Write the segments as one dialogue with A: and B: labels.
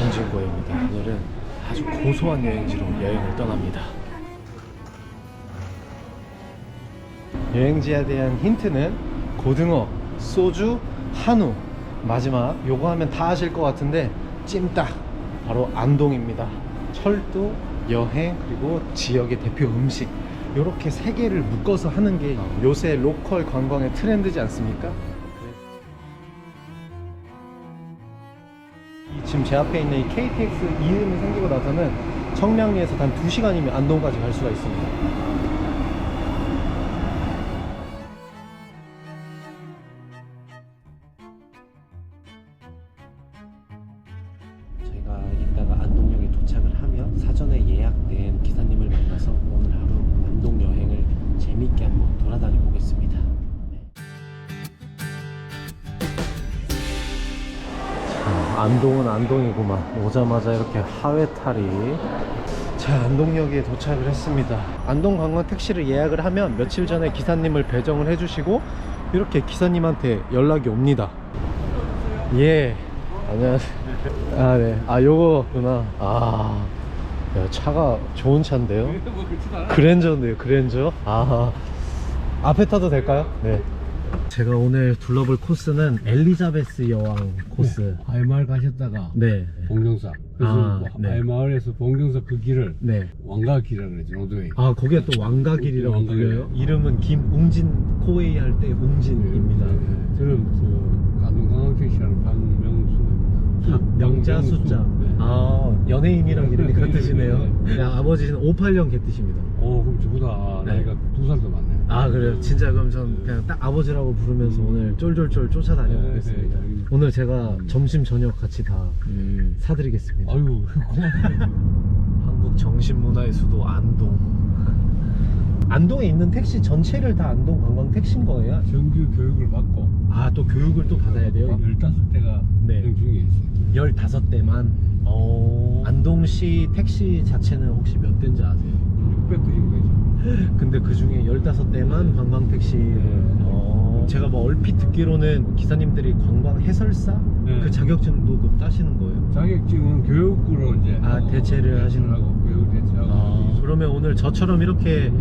A: 홍진고입니다. 오늘은 아주 고소한 여행지로 여행을 떠납니다. 여행지에 대한 힌트는 고등어, 소주, 한우 마지막 요거 하면 다 아실 것 같은데 찜닭 바로 안동입니다. 철도, 여행 그리고 지역의 대표 음식 요렇게 세 개를 묶어서 하는 게 요새 로컬 관광의 트렌드지 않습니까? 제 앞에 있는 이 KTX 이음이 생기고 나서는 청량리에서 단 2시간이면 안동까지 갈 수가 있습니다. 예약된 기사님을 만나서 오늘 하루 안동 여행을 재밌게 한번 돌아다녀 보겠습니다. 안동은 안동이구만. 오자마자 이렇게 하회탈이. 자, 안동역에 도착을 했습니다. 안동 관광 택시를 예약을 하면 며칠 전에 기사님을 배정을 해주시고 이렇게 기사님한테 연락이 옵니다. 예. 안녕하세요. 아, 네. 아, 요거구나. 아. 야, 차가 좋은 차인데요? 그랜저인데요, 그랜저? 아. 앞에 타도 될까요? 네. 제가 오늘 둘러볼 코스는 엘리자베스 여왕 코스.
B: 아이마을 가셨다가
A: 네.
B: 봉정사 그래서
A: 아,
B: 뭐
A: 네.
B: 아이마을에서 봉정사 그 길을
A: 네.
B: 왕가길이라고 그러죠 로드웨이
A: 아, 거기가 또 왕가길이라고
B: 왕가길.
A: 불려요? 이름은 김웅진 코웨이 할 때 웅진입니다.
B: 네, 저는 저 안동관광택시라는 박명수입니다
A: 명자
B: 박명수.
A: 숫자.
B: 네.
A: 아, 연예인이랑 이름이
B: 네,
A: 같으시네요.
B: 네, 네.
A: 그냥 아버지는 58년 개뜨십니다.
B: 어 그럼 저보다
A: 네.
B: 나이가 두 살 더 많네
A: 아, 그래요? 진짜 그럼 전 그냥 딱 아버지라고 부르면서 오늘 쫄쫄쫄 쫓아다녀 보겠습니다.
B: 네, 네.
A: 오늘 제가
B: 음.
A: 점심, 저녁 같이 다
B: 음.
A: 사드리겠습니다.
B: 아유
A: 한국 정신문화의 수도 안동. 안동에 있는 택시 전체를 다 안동 관광 택시인 거예요?
B: 정규 교육을 받고
A: 아, 또 교육을 또 받아야 돼요?
B: 15대가
A: 네.
B: 중에 있어요
A: 15대만. 어. 안동시 택시 자체는 혹시 몇 대인지 아세요?
B: 600대인 거죠
A: 근데 그 중에 15대만 관광 택시. 어. 제가 뭐 얼핏 듣기로는 기사님들이 관광 해설사
B: 네.
A: 그 자격증도 그 따시는 거예요.
B: 자격증은 교육으로 이제
A: 아, 대체를 하시는
B: 하고 교육 대체하고
A: 아, 그러면 오늘 저처럼 이렇게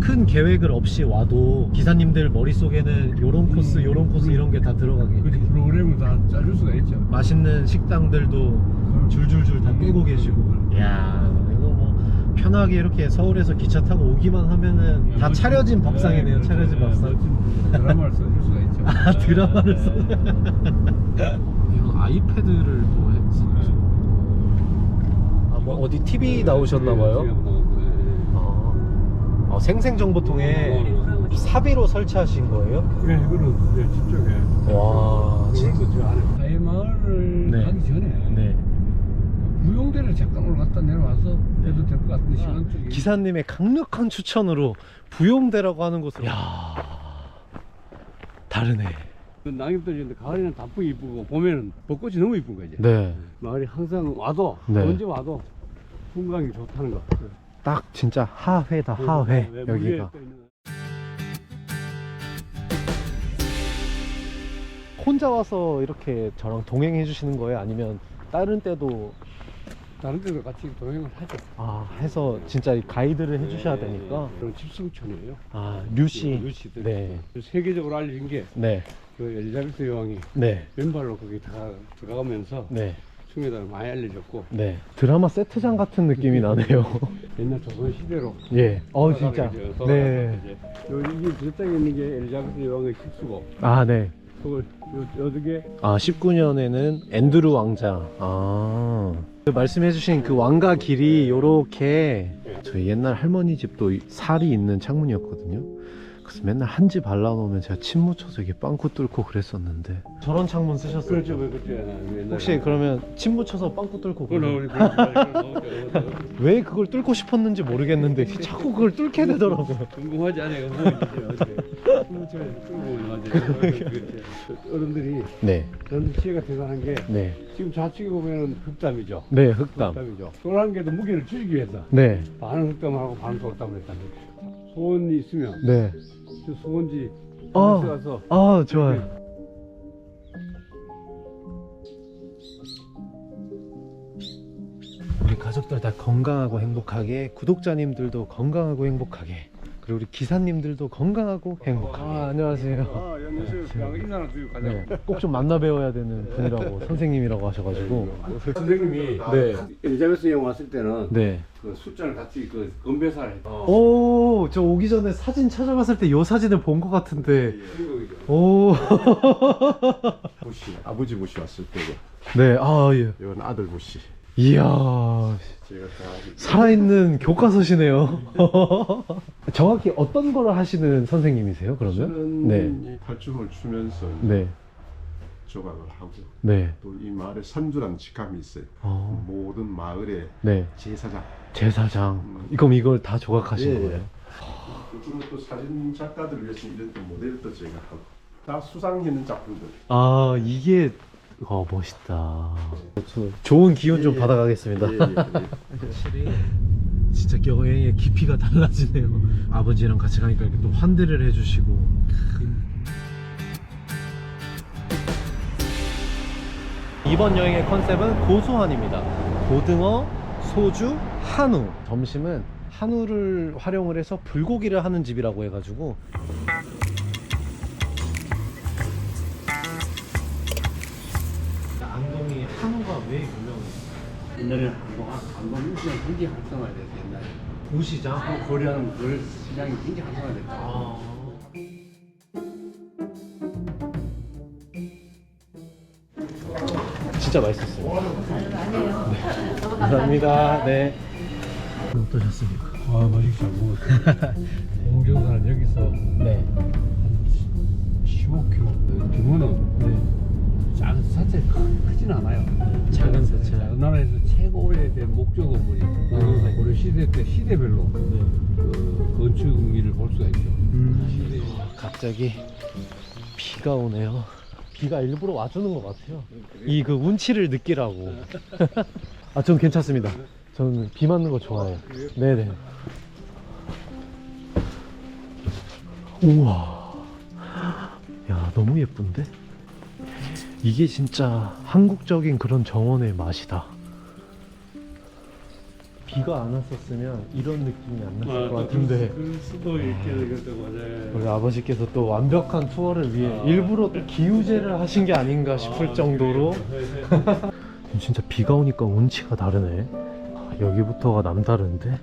A: 큰 계획을 없이 와도 기사님들 머릿속에는 요런 코스, 요런 코스 이런 게 다 들어가게.
B: 그 프로그램을 다 짜줄 수가 있죠.
A: 맛있는 식당들도 줄줄줄 다 깨고 계시고. 이야, 뭐 편하게 이렇게 서울에서 기차 타고 오기만 하면은 다 차려진 밥상이네요.
B: 네,
A: 차려진
B: 그렇죠.
A: 밥상.
B: 멋진 드라마를 써줄 수가 있죠.
A: 아 드라마를 써. 이거 아이패드를 또 했었죠. 아 뭐 어디 TV 나오셨나봐요.
B: 네,
A: 아, 아, 생생정보통에 사비로 설치하신 거예요?
B: 네, 그거는 이제 집쪽에.
A: 와, 진-
B: 그것도 저 안에. 아이 마을을
A: 네.
B: 가기 전에
A: 네.
B: 구용대를 잠깐 올라갔다 내려와서 해도 될 것 같은데 시간 쪽이.
A: 기사님의 강력한 추천으로 부용대라고 하는 곳으로. 야 다르네.
B: 그 낙엽들인데 가을에는 단풍이 이쁘고 봄에는 벚꽃이 너무 이쁜 거지.
A: 네.
B: 마을이 항상 와도
A: 네.
B: 언제 와도 풍광이 좋다는 거.
A: 딱 진짜 하회다 하회
B: 네,
A: 여기가. 혼자 와서 이렇게 저랑 동행해 주시는 거예요? 아니면 다른 때도
B: 다른 데도 같이 동행을 하죠.
A: 아 해서 진짜 이 가이드를 해주셔야
B: 네,
A: 되니까.
B: 그런 집성촌이에요.
A: 아 류씨.
B: 루시들.
A: 네.
B: 세계적으로 알려진 게
A: 네.
B: 그 엘리자베스 여왕이
A: 네.
B: 왼발로 거기 다 들어가면서
A: 네.
B: 충에다 많이 알려졌고
A: 네. 드라마 세트장 같은 느낌이 나네요.
B: 옛날 조선 시대로
A: 예. 어 진짜. 네.
B: 이제 여기 저쪽에 있는 게 엘리자베스 여왕의 식수고
A: 아 네.
B: 그걸 요 요게
A: 아 19년에는 앤드루 왕자. 아. 그 말씀해주신 그 왕가 길이 요렇게 저희 옛날 할머니 집도 이- 살이 있는 창문이었거든요. 그래서 맨날 한집 발라놓으면 제가 침 묻혀서 이게 빵꾸 뚫고 그랬었는데. 저런 창문 쓰셨어요?
B: 그렇죠 그렇죠 옛날에.
A: 혹시 그러면 침 묻혀서 빵꾸 뚫고
B: 그걸
A: 그래요?
B: 우리 그걸
A: 왜 그걸 뚫고 싶었는지 모르겠는데 자꾸 그걸 뚫게 되더라고요.
B: 궁금하지 않아요 어른들이
A: 네,
B: 저는 지혜가 대단한 게
A: 네,
B: 지금 좌측에 보면 흑담이죠
A: 네, 흑담.
B: 흑담이죠 소란계도 무게를 줄이기 위해서
A: 네,
B: 반은 흑담하고 반은 돌담을 했다는 거예요 소원이 있으면
A: 네.
B: 저 소원지
A: 아.
B: 가서
A: 아, 좋아요. 우리 가족들 다 건강하고 행복하게 구독자님들도 건강하고 행복하게 그리고 우리 기사님들도 건강하고 행복하게 아 안녕하세요
B: 아, 안녕하세요. 인사나 드리고 가자.
A: 네, 꼭좀 만나 뵈어야 되는 분이라고 선생님이라고 하셔가지고
B: 선생님이
A: 네.
B: 엘리자베스 형 왔을 때는
A: 네.
B: 그 숫자를 같이 그 건배사를 했어.
A: 오, 저 오기 전에 사진 찾아봤을 때이 사진을 본 것 같은데.
B: 중국이죠.
A: 오.
C: 부시 아버지 부시 왔을 때고
A: 네, 아, 예.
C: 이건 아들 부시
A: 이야. 살아있는 교과서시네요. 정확히 어떤 거를 하시는 선생님이세요, 그러면?
C: 저는
A: 네.
C: 이 탈춤을 추면서
A: 네.
C: 조각을 하고
A: 네.
C: 또 이 마을에 선주라는 직함이 있어요
A: 어,
C: 모든 마을의
A: 네.
C: 제사장
A: 제사장. 그럼 이걸 다 조각하신
C: 예, 예.
A: 거예요?
C: 주로 또 사진 작가들을 위해서 이런 또 모델도 제가 하고 다 수상했는 작품들
A: 아, 이게, 어, 멋있다. 저 좋은 기운 좀
C: 예, 예.
A: 받아가겠습니다.
C: 예, 예.
A: 확실히 진짜 여행의 깊이가 달라지네요. 아버지랑 같이 가니까 이렇게 또 환대를 해주시고. 이번 여행의 컨셉은 고소한입니다. 고등어, 소주, 한우. 점심은 한우를 활용을 해서 불고기를 하는 집이라고 해가지고. 한우가 왜 유명해요?
B: 옛날에 한동 한동 시장 굉장히 활성화됐어 옛날에.
A: 도시장?
B: 거래하는 그 시장이 굉장히 활성화됐다.
A: 아. 진짜 맛있었어요.
D: 아니에요.
A: 감사합니다. 네. 어떠셨습니까?
B: 와 맛있게 잘 먹었어. 공정사는 여기서
A: 네.
B: 15km. 규모는
A: 네.
B: 작은 사체 크진 않아요.
A: 작은 사체.
B: 우리나라에서 최고 오래된 목조 건물이 공정사 고려 시대 때 시대별로
A: 네.
B: 그 건축미를 볼 수가 있죠. 시대
A: 갑자기 비가 오네요. 비가 일부러 와주는 것 같아요. 이 그 운치를 느끼라고. 아, 전 괜찮습니다. 저는 비 맞는 거 좋아해요. 네네. 우와. 야, 너무 예쁜데? 이게 진짜 한국적인 그런 정원의 맛이다. 비가 안 왔었으면 이런 느낌이 안 났을 것 같은데.
B: 그 수도 있게 되겠다고 맞아요.
A: 우리 아버지께서 또 완벽한 투어를 위해 일부러 또 기우제를 하신 게 아닌가 싶을 정도로. 진짜 비가 오니까 운치가 다르네. 아, 여기부터가 남다른데?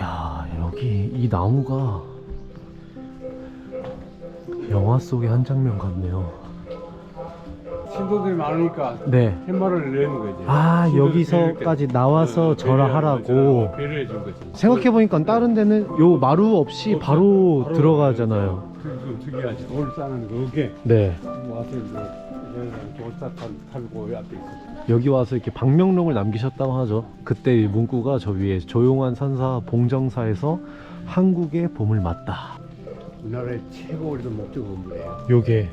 A: 야 여기 이 나무가 영화 속의 한 장면 같네요
B: 신도들이 많으니까
A: 네.
B: 팻말을 내는 거지.
A: 아, 여기서까지. 나와서.
B: 배려하라고. 배려해 준 거지.
A: 생각해 보니까 다른 데는 요 마루 없이 바로 들어가잖아요
B: 그 특이하지. 돌 싸는 그게
A: 네
B: 와서 이제 돌사 타고 앞에 있어.
A: 여기 와서 이렇게 방명록을 남기셨다고 하죠. 그때 이 문구가 저 위에 조용한 산사 봉정사에서 한국의 봄을 맞다.
B: 우리나라의 최고 오래된 목조 건물이에요.
A: 요게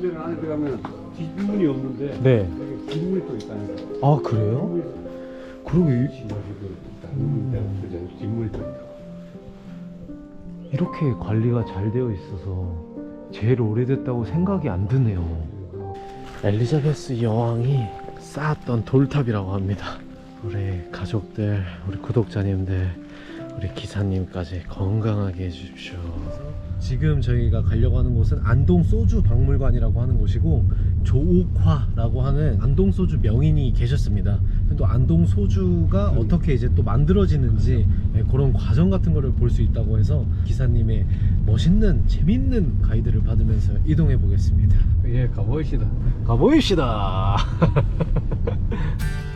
B: 데는 안에 들어가면 뒷문이 없는데
A: 네.
B: 여기 뒷문이 또 있다는 거.
A: 아 그래요? 그러게 이-
B: 뒷문이 또 있다.
A: 이렇게 관리가 잘 되어 있어서 제일 오래됐다고 생각이 안 드네요. 엘리자베스 여왕이 쌓았던 돌탑이라고 합니다. 우리 가족들, 우리 구독자님들, 우리 기사님까지 건강하게 해주십시오. 지금 저희가 가려고 하는 곳은 안동 소주 박물관이라고 하는 곳이고 조옥화라고 하는 안동 소주 명인이 계셨습니다. 또 안동 소주가 어떻게 이제 또 만들어지는지 예, 그런 과정 같은 거를 볼 수 있다고 해서 기사님의 멋있는 재밌는 가이드를 받으면서 이동해 보겠습니다.
B: 예, 가보시다.
A: 가보입시다.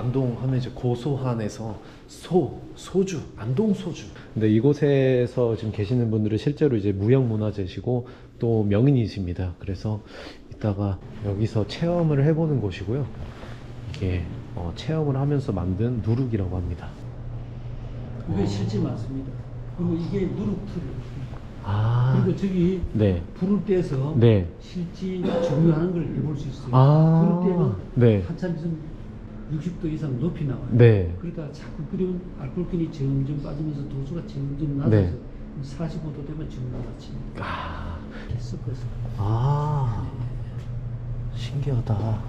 A: 안동 하면 이제 고소한에서 소, 소주, 안동 소주. 근데 이곳에서 지금 계시는 분들은 실제로 이제 무형문화재시고 또 명인이십니다. 그래서 이따가 여기서 체험을 해보는 곳이고요. 이게 어, 체험을 하면서 만든 누룩이라고 합니다.
E: 그게 실제 많습니다. 그리고 이게 누룩틀.
A: 아,
E: 그리고 저기
A: 네,
E: 불을 떼서
A: 네.
E: 실제 중요한 걸 해볼 수 있어요.
A: 아,
E: 불을 때는
A: 네,
E: 한참 있으면 60도 이상 높이 나와요.
A: 네.
E: 그러다가 자꾸 끓이면 알코올균이 점점 빠지면서 도수가 점점 낮아서
A: 네.
E: 45도 되면 정말 낮습니다.
A: 아,
E: 섞어서.
A: 아 신기하다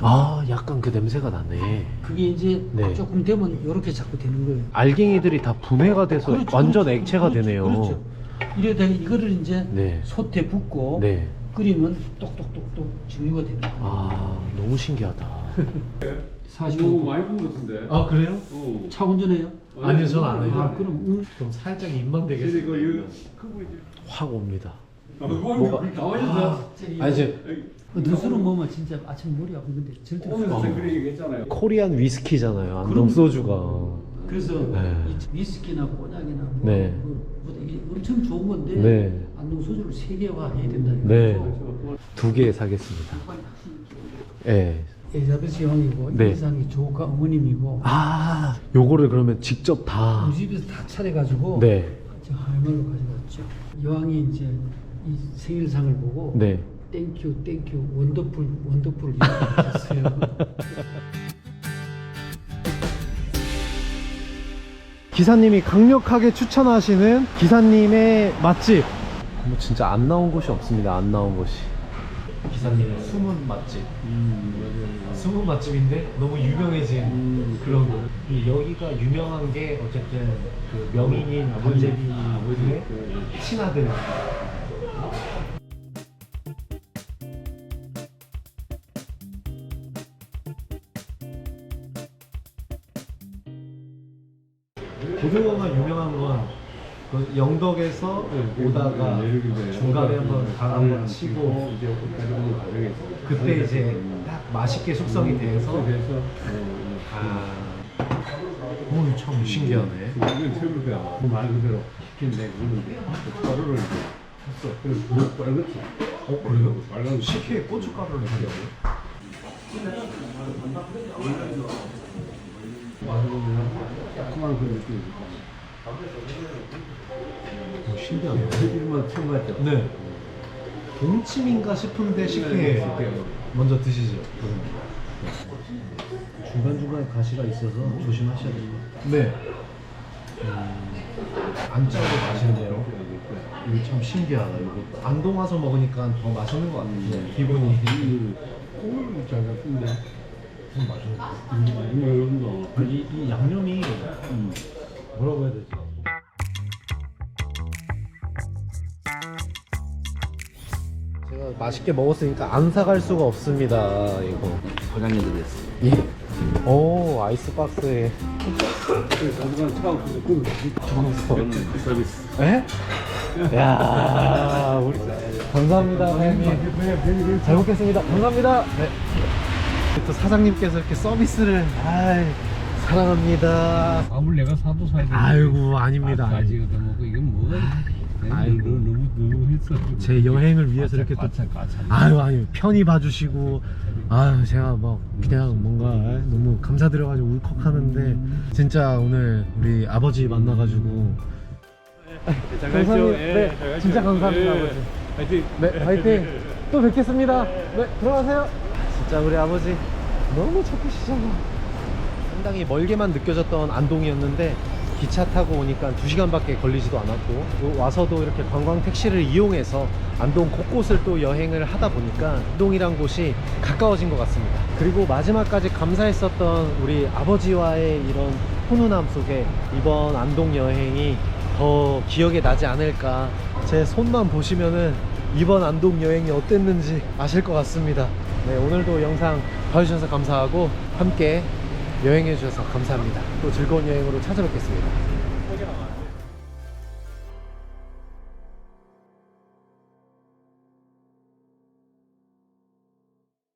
A: 아 약간 그 냄새가 나네
E: 그게 이제
A: 네.
E: 조금 되면 이렇게 자꾸 되는 거예요.
A: 알갱이들이 다 분해가 돼서
E: 그렇죠,
A: 완전
E: 그렇죠,
A: 액체가
E: 그렇죠,
A: 되네요
E: 그렇죠. 이래다 이거를 이제
A: 네.
E: 솥에 붓고
A: 네.
E: 끓이면 똑똑똑똑 증류가 되는 거예요.
A: 아 너무 신기하다
E: 40분.
B: 너무 많이 본 것 같은데.
A: 아 그래요?
B: 어.
E: 차 운전해요?
A: 아니요, 저는 안 해요.
E: 아, 그럼 음,
A: 그럼 살짝 입만
B: 근데
A: 되겠습니다
B: 이거 이거 크고 이제.
A: 확 옵니다
B: 아, 뭐가 나와있어.
A: 아니 이제
E: 누수는 뭐면 진짜 아침 머리 아픈 건데 절대
B: 오늘
E: 없어요.
B: 그래 얘기 했잖아요.
A: 코리안 위스키잖아요 안동
E: 그럼-
A: 소주가
E: 그래서
A: 네.
E: 이 위스키나 꼬냑이나 뭐,
A: 네.
E: 뭐, 뭐 이게 엄청 좋은 건데
A: 네.
E: 안동 소주를 세계화 해야 된다.
A: 네. 두 개 사겠습니다 네.
E: 엘리자베스 여왕이고
A: 네.
E: 이상이 조카 어머님이고
A: 아 요거를 그러면 직접 다
E: 우리 집에서 다 차려가지고
A: 네.
E: 저 할머니로 가져갔죠. 여왕이 이제 이 생일상을 보고
A: 네.
E: 땡큐 땡큐 원더풀 원더풀 이렇게 하셨어요.
A: 기사님이 강력하게 추천하시는 기사님의 맛집 뭐 진짜 안 나온 곳이 없습니다 안 나온 곳이 기사님의 숨은 맛집. 숨은 맛집인데 너무 유명해진 그런 곳이 여기가 유명한 게 어쨌든 그 명인인 권재비 아버지의 친아들. 고등어가 유명한 건 그 영덕에서 오다가 중간에 한번 강 한번 치고
B: 이제 가져오는 과정에서
A: 그때 이제 딱 맛있게 숙성이 돼서 아, 오, 참 신기하네.
B: 이건 새우가 말 그대로 시킨데 그거는 가루를 했어. 그래서 뭐 빨갛지.
A: 어, 그래요?
B: 빨간
A: 식혜에 고춧가루를 넣어요?
B: 맛보면 조그만 그 느낌이
A: 오, 신기하네.
B: 이름만 처음 봤죠.
A: 네. 동치미인가 싶은데 식혜
B: 네,
A: 먼저 드시죠. 중간 중간에 가시가 있어서 조심하셔야 됩니다. 네. 안 짜고 맛있네요. 이거 참 신기하다. 이거 안동 와서 먹으니까 더 맛있는 것 같은데 기분이.
B: 꿀잘 같은데.
A: 좀 맛있는 것 같아요.
B: 음, 이거 이런다.
A: 이, 이 양념이 뭐라고 해야 되지? 제가 맛있게 먹었으니까 안 사갈 수가 없습니다. 이거.
B: 포장해드렸어.
A: 예. 오 아이스박스에
B: 가져간 차 없어서 그 서비스.
A: 에? 야 우리 감사합니다 사장님 잘 먹겠습니다 감사합니다 네. 또 사장님께서 이렇게 서비스를 아이 사랑합니다
B: 아무리 내가 사도 사야 돼.
A: 아이고 아닙니다
B: 가지가 더 먹고 이건 뭐가?
A: 아이고.
B: 너무 너무 했어.
A: 제 여행을 위해서 이렇게 또. 아유 아유 편히 봐주시고 아유 제가 막 그냥 뭔가 너무 감사드려가지고 울컥하는데 진짜 오늘 우리 아버지 만나가지고 감사합니다. 네, 진짜 감사합니다 아버지.
B: 하여튼
A: 네 화이팅. 또 뵙겠습니다. 네 들어가세요. 진짜 우리 아버지 너무 착하시잖아. 상당히 멀게만 느껴졌던 안동이었는데 기차 타고 오니까 2시간밖에 걸리지도 않았고 또 와서도 이렇게 관광 택시를 이용해서 안동 곳곳을 또 여행을 하다 보니까 안동이란 곳이 가까워진 것 같습니다. 그리고 마지막까지 감사했었던 우리 아버지와의 이런 훈훈함 속에 이번 안동 여행이 더 기억에 나지 않을까. 제 손만 보시면은 이번 안동 여행이 어땠는지 아실 것 같습니다. 네 오늘도 영상 봐주셔서 감사하고 함께 여행해 주셔서 감사합니다. 또 즐거운 여행으로 찾아뵙겠습니다.